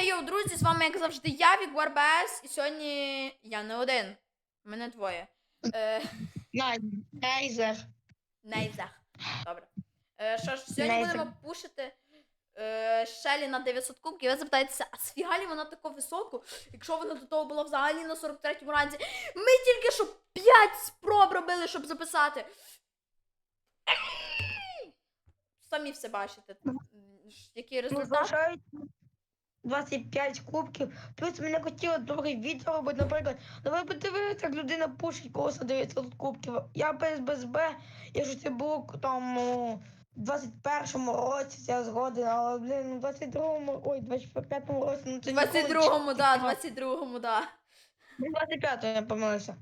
Хей, йоу, друзі, з вами, як завжди, я, Вік БС, і сьогодні я не один. Мене двоє. Е, Найзер. Добре. Е, що ж, сьогодні Нейзах. будемо пушити е, Шелі на 900 кубків. Ви запитаєтеся, а сфіга лі вона таку високу, якщо вона до того була взагалі на 43-му ранзі. Ми тільки що 5 спроб робили, щоб записати. Самі все бачите. м, Який результат. Залишають 25 кубків. Плюс мене хотіло друге відео робити, наприклад. Ну ви подивилися, як людина пушить колоса 900 кубків. Я без без Б, якщо це було там у 21-му році, я згоден, але блин, у 22-му, ой, 25-му році, ну це ніколи 22-му, да, Ага. 22-му, да. Ну, 25-го я помилився.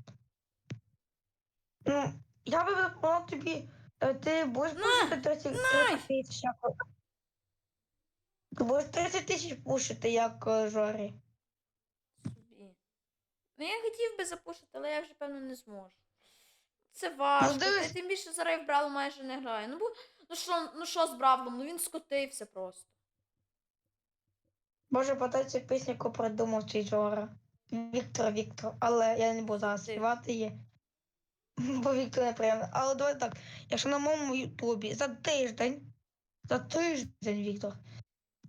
Ну, я би запропонував тобі, е, ти будеш пушити 30 30 тисяч. Ти будеш 30 тисяч пушити, як е, Жорі. собі. Ну, я хотів би запушити, але я вже, певно, не зможу. Це важко. дивись. Ти, тим більше зараз я в Бравл майже не граю. Ну, бо, ну що, ну що з Бравлом? Ну він скотився просто. Боже, подайте пісню, яку придумав цей Жора. Віктор Віктор, але я не буду зараз Ти. співати її. Бо Віктор неприємно. Але давай так, якщо на моєму Ютубі за тиждень, за тиждень, Віктор,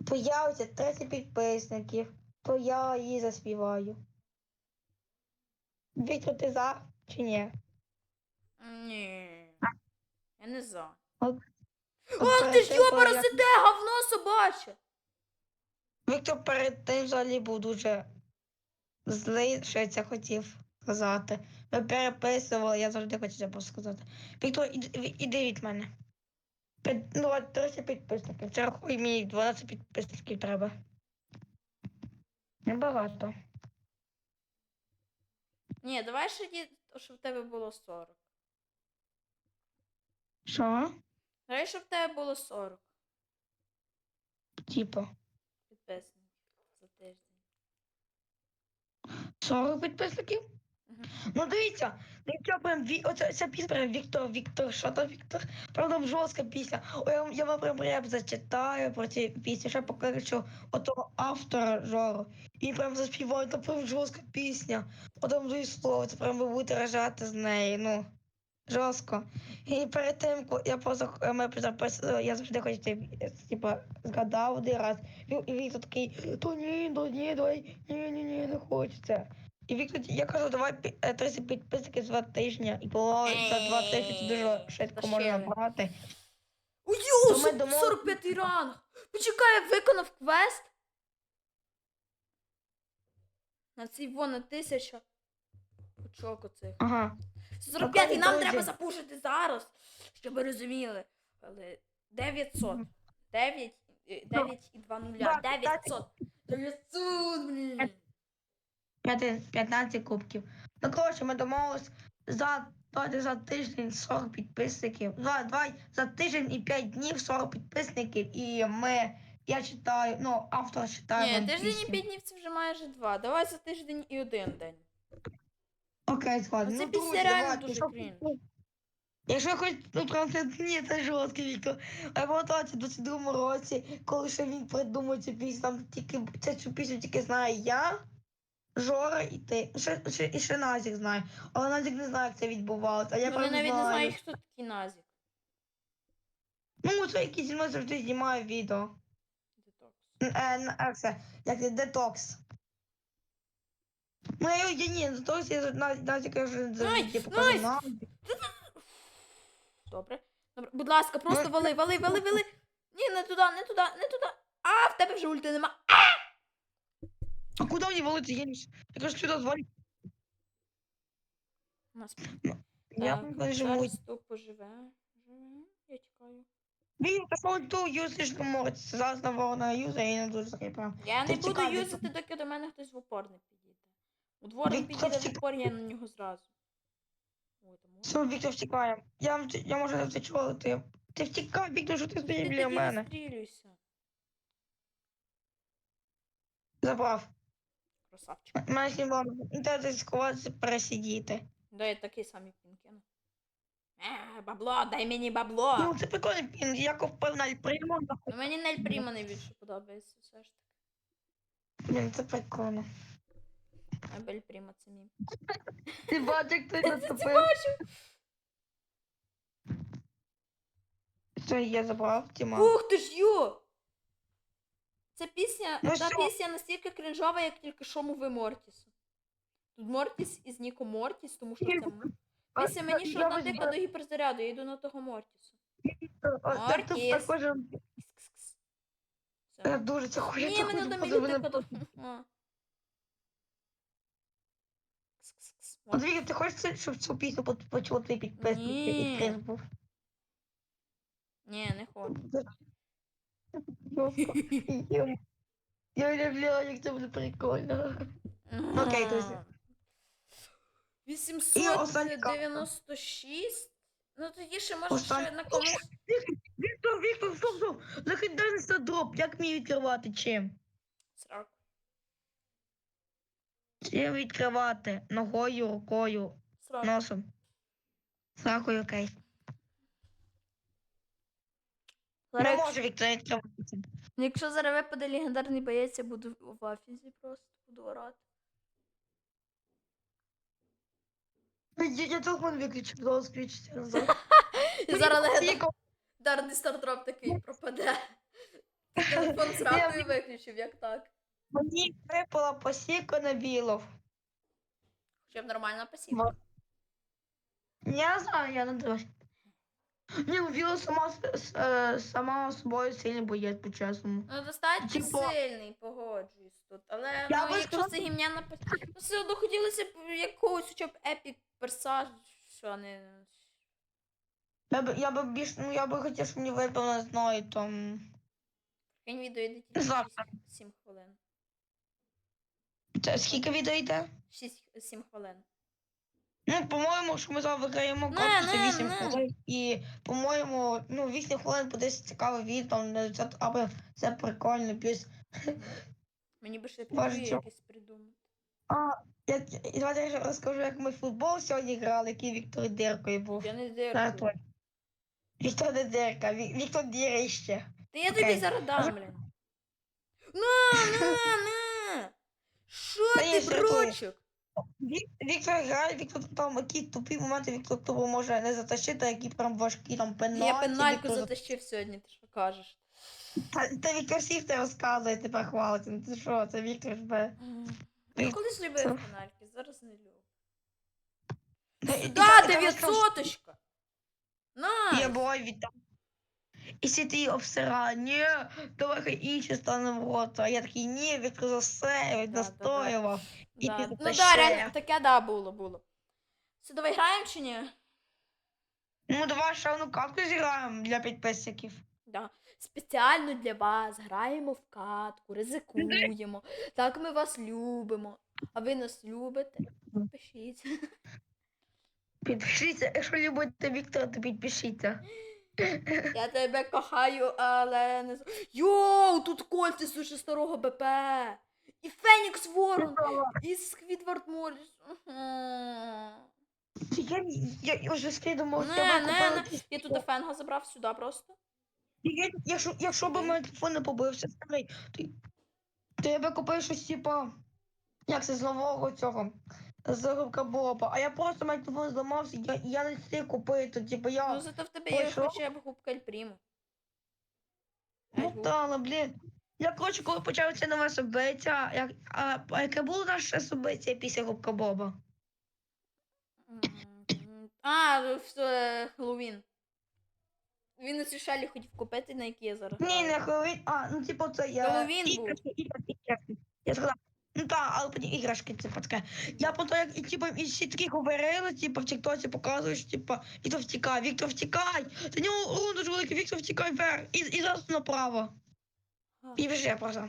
появиться 30 підписників, то я її заспіваю. Віктор, ти за чи ні? Ні. Я не за. От Ах ти ж тим, йоба коли я- говно собаче! Віктор перед тим взагалі був дуже злий, що я це хотів сказати. Ми переписували, я завжди хочу це сказати. Віктор, іди від мене. Під, ну, от 30 підписників. Це рахуй мені 12 підписників треба. Небагато. Ні, давай ще ді, щоб в тебе було 40. Що? Давай, щоб в тебе було 40 Типу. підписників за тиждень. 40 підписників? Ну дивіться, дивіться прям оце ця пісня прям Віктор, Віктор, що там Віктор? Правда, жорстка пісня. О, я, я вам прям реп зачитаю про ці пісні, ще що отого автора Жору. І прям заспіваю, це прям жорстка пісня. От там дві слова, це прям ви будете рожати з неї, ну. Жорстко. І перед тим, я просто е, ми записували, я завжди хочу, типа, згадав один раз. І, Віктор такий, то ні, то ні, давай, ні, ні, ні, не хочеться. І Віктор, я кажу, давай пі- е, 30 підписників за два тижні, і було за два тижні дуже швидко можна Зашили. набрати. Ой, То ми йо, 45 ранг! Почекай, я виконав квест. На цій вона тисяча. Очок оцих. Ага. 45 і нам треба запушити зараз, щоб ви розуміли. Але 900. 9, е, 9 і 2 нуля. Да, 900. 900, блін. П'яти- 15 кубків. Ну, коротше, ми домовились за, давайте за тиждень 40 підписників. За, давай, за тиждень і 5 днів 40 підписників. І ми, я читаю, ну, автор читає. Ні, тиждень і пісню. 5 днів це вже майже 2. Давай за тиждень і один день. Окей. Оце Ну, пісня друзі, реально давайте, дуже крінж. Якщо хоч ну ні, це жорсткий Віктор. А це в 22 році, коли ще він придумав цю пісню, там тільки це цю пісню тільки знаю я, Жора і ти. Ще, ще, і ще Назік знає. Але Назік не знає, як це відбувалося. А я Вони прям навіть не знаю. знають, хто такий Назік. Ну, це якийсь зі мною завжди знімає відео. Детокс. Е, н- як це? Як це детокс. Ну, я, я ні, детокс, я Назік, Назік я вже завжди показав Назік. Добре. Добре. Будь ласка, просто Ну, вали, вали, вали, вали. Ні, не туди, не туди, не туди. А, в тебе вже ульти нема. А куди мені валити? Я не... Я кажу, сюди звалю. У нас Я так, не живу. зараз тупо живе. Живе. Я тікаю. Він пішов не може. Зараз на юзає і не дуже скріпа. Я Ти не буду юзати, доки до мене хтось в упор не підійде. У двор Він підійде в упор, я на нього зразу. Ой, можна? Все, Віктор втікає. Я, я можу не втечу, ти. Ти втікай, Віктор, що ти Ти стоїш біля тоді мене. відстрілюйся. Забрав. Красавчик. Мене знімав. Де сховатися, пересидіти. Да, я такий самий пінкін. Е, бабло, дай мені бабло. Ну, це прикольний пін, я купив на Альпримо. Ну, мені Нель Прімо найбільше подобається все ж таки. Блін, це прикольно. Абель Пріма це мій. Ти бачиш, як ти наступив? Все, я забрав, Тіма. Ух ти ж йо! Ця пісня, Ну та що? пісня настільки кринжова, як тільки що мови Мортісу. Тут Мортіс із Ніко Мортіс, тому що це пісня мені що одна тика до гіперзаряду, я йду на того Мортісу. Мортіс. Кс-кс-кс. я дуже це хочу. Ні, мене до. Кс-кс-кс. От ти хочеш, щоб цю пісню по- почули твої підписники Ні. і Крис був? Ні, не хочу. Я- уявляю, як це буде прикольно. Окей, друзі. І 896? Ну тоді ще може ще на комусь. Віктор, Віктор, стоп, стоп! Легендарний дроп, як мені відкривати чим? Сраку. Чим відкривати? Ногою, рукою, носом. Сакою, окей. Не Зараз, може Віктор відкривати. Якщо зараз випаде легендарний боєць, я буду в афізі просто буду орати. Я, я телефон виключу, будь ласка, включите назад. І зараз легендарний стартроп такий пропаде. Телефон з ракою виключив, як так. Мені випала посіка на білов. Хоча б нормальна пасівка. Я знаю, я не дивлюсь. Ні, ну Віла сама, с- с- е, сама собою сильно боєць, по-чесному. Ну, достатньо Типу- сильний, погоджуюсь тут. Але Я ну, би якщо сказала- це гімняна пасівка, ну, все одно хотілося б якогось хоча б епік персаж, що не. Я би, я би більш, ну я би хотів, щоб мені випало, не знаю, там. Кінь відео йде тільки Завтра. 7 хвилин. Це скільки відео йде? 6-7 хвилин. Ну, по-моєму, що ми зараз виграємо Не, карту, це 8 не. хвилин. І, по-моєму, ну, 8 хвилин буде цікаве відео, там, на це, аби це прикольно, плюс. Мені би ще Ваш прев'ю джоб. придумати. А, я, і давайте я ще розкажу, як ми в футбол сьогодні грали, який Віктор Диркою був. Я не той. Віктор не Дирка, Ві- Віктор Дірище. Та я тобі Окей. зараз дам, блін. На, на, на! Що Та ти, я ще той. Вік- Віктор грає, Віктор там які тупі моменти Віктор тупо може не затащити, які прям важкі там пенальті. Я пенальку Віктор затащив сьогодні, ти що кажеш? Та, та Віктор всіх це розказує, тепер хвалиться. Ну ти що, це Віктор ж бе. Я колись любив пенальки, зараз не люблю. Та- і- і Да, та- і там розкажу, дев'ятсоточка! На! була від там. І всі ти обсирає, ні, давай хай інші стане в рот. А я такий, ні, засеють, Да, да, да. настоював. і Да. Ну затащив. да, реально, таке да, було, було. Все, давай граємо чи ні? Ну давай ще одну катку зіграємо для підписників. Да. Спеціально для вас граємо в катку, ризикуємо. Так ми вас любимо. А ви нас любите? Пишіть. Підпишіться, якщо любите Віктора, то підпишіться. Я тебе кохаю, але не Йоу, тут кольці суші старого БП. І Фенікс Ворон, і Сквідвард Морріс. Я, я, я вже скидував, Не, я не, не. Я тут Фенга забрав сюди просто. Я, якщо, якщо б мій телефон не побився, старий, то, то я би купив щось, типа, як це з нового цього, з рубка Боба. А я просто мій зламався, я, я не встиг купити, типа я. Ну зато в тебе є Пішов. хоча б губка Ельпріму. Ну та, але, блін. Я, коротше, коли почалося нове собиття, як, а, а яке було наше собиття після Губка Боба? А, в е, Хеллоуін. Він на цій шалі хотів купити, на якій я зараз. Ні, граю. не Хеллоуін, а, ну типу це я. Хеллоуін був. іграшки, іграшки, іграшки. Я сказала, ну так, але потім іграшки, типу таке. Я потім, як і, типу, і всі такі говорили, типу, в Тіктоці показуєш, типу, Віктор втікай, Віктор втікай, за нього урон дуже великий, Віктор втікай вверх, і, і зараз направо. І вже просто.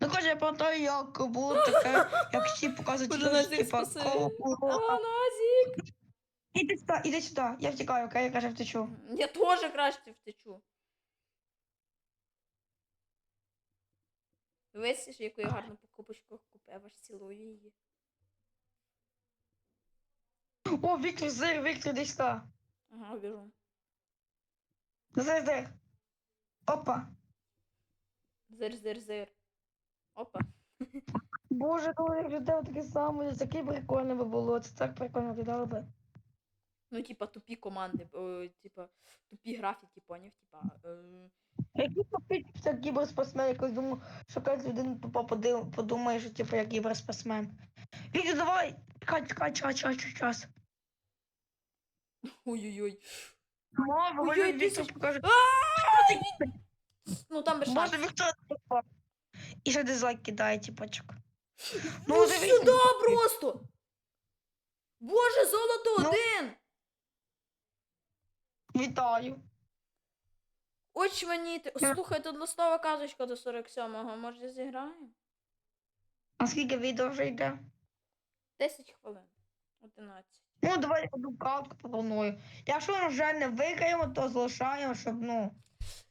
Ну, каже, я пам'ятаю, як було таке, як всі показують, типу, коло. А, Назік! Іди сюди, іди сюди, я втікаю, окей, я каже, втечу. Я теж краще втечу. Дивись, яку я гарну покупочку купив, аж цілую її. О, Віктор, зир, Віктор, іди сюди. Ага, біжу. Зир, зир. Опа. Зир, зир, зир. Опа. Боже, коли я виглядав таке саме, це таке прикольне би було. Це так прикольно виглядало би. Ну, типа, тупі команди, о, типа, тупі графіки, поняв, типа. Е... Які попить це кіберспортсмен, якось думаю, що якась людина тупо подумає, що типу я кіберспортсмен. Віктор, давай! Чекай, чекай, чекай, чекай, час. Ой-ой-ой. Може, Ой, може, ой, Віктор покаже. Ну там без Може. Віктор. І ще дизлайк кидає, типочок. Ну, Ну, сюди просто! Боже, золото Ну. один! Вітаю. Очманіти. Слухай, тут листова казочка до 47-го. Може зіграємо? А скільки відео вже йде? 10 хвилин. 11. Ну, давай одну картку пропоную. Якщо, вже не виграємо, то залишаємо, щоб, ну.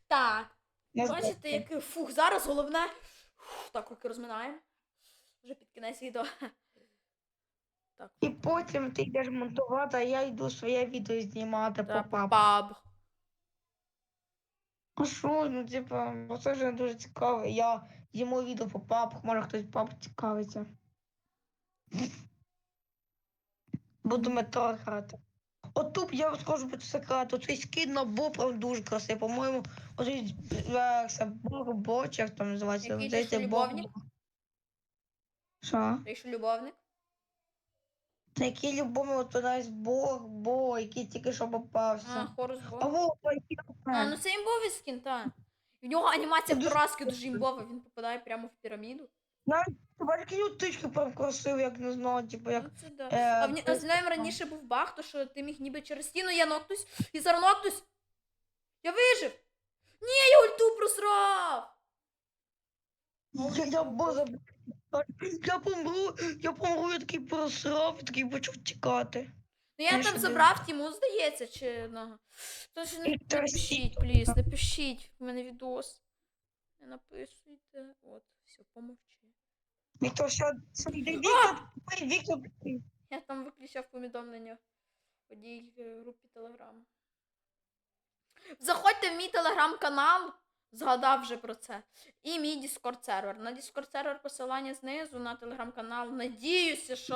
Так. не Бачите, здохли. як фух, зараз головне. Фух, так руки розминаємо. Вже під кінець відео. Так. І потім ти йдеш монтувати, а я йду своє відео знімати по папу. паб. А що, ну типа, ну це ж не дуже цікаво. Я зніму відео по папах, може хтось пап цікавиться. Буду метро грати. От тут я вам скажу по секрету, цей скін на Бо прям дуже красивий. По-моєму, оцей е, Бог Боч, як там називається. Який ти, що, любовник? Що? Ти що любовник? Та який любовний от у нас Бог, Бо, який тільки що А, хорус бог. А, ну це імбовий скін, так. В нього анімація поразки дуже імбова, він попадає прямо в піраміду. навіть ти бачиш, які утички прям красиві, як не знаю, типу, як Ну, це да. Е, А в а з раніше був баг, то що ти міг ніби через стіну, я ногтусь, і зараз ногтусь. Я вижив! Ні, я ульту просрав! Я, я боже, я помру, я помру, я такий просрав, я такий почав тікати. Ну я Я там забрав Тіму, здається, чи ну. Тож не напишіть, пліз, напишіть в мене відос. Не написуйте. От, все, помовчи. Віктор, що, йди, Віктор, Віктор, Я там виключав повідомлення в одній е, групі Телеграму. Заходьте в мій телеграм-канал, згадав вже про це. І мій Discord сервер. На Discord сервер посилання знизу на телеграм-канал. Надіюся, що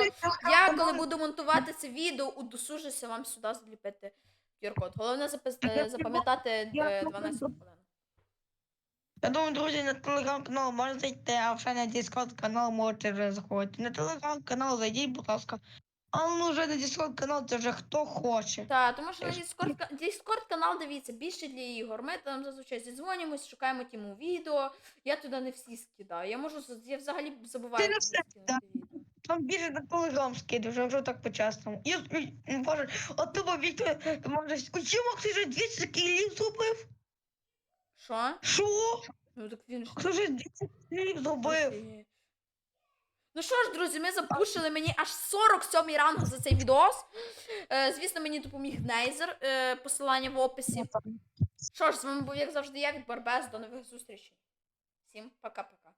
я, коли буду монтувати це відео, удосужуся вам сюди зліпити QR-код. Головне е, запам'ятати я е, 12 хвилин. Я думаю, друзі, на телеграм-канал можете йти, а вже на Discord канал можете вже заходити. На телеграм-канал зайдіть, будь ласка. А ну вже на Discord канал це вже хто хоче. Так, тому що на. Discord, Discord канал, дивіться, більше для ігор. Ми там зазвичай зідзвонюємось, шукаємо тіму відео. Я туди не всі скидаю. Я можу я взагалі забуваю Ти не все відео. Там більше на телеграм скидав, вже, вже так по-чесному. Я, боже, от тупо Віктор, може, у чому ти вже 200 кілів зробив? Що? Що? Ну так він ж. Хто ж 200 кілів зробив? Ну що ж, друзі, ми запушили мені аж 47 ранг за цей відос. Е, звісно, мені допоміг Нейзер, е, посилання в описі. Що ж, з вами був, як завжди, я від Барбес. До нових зустрічей. Всім пока-пока.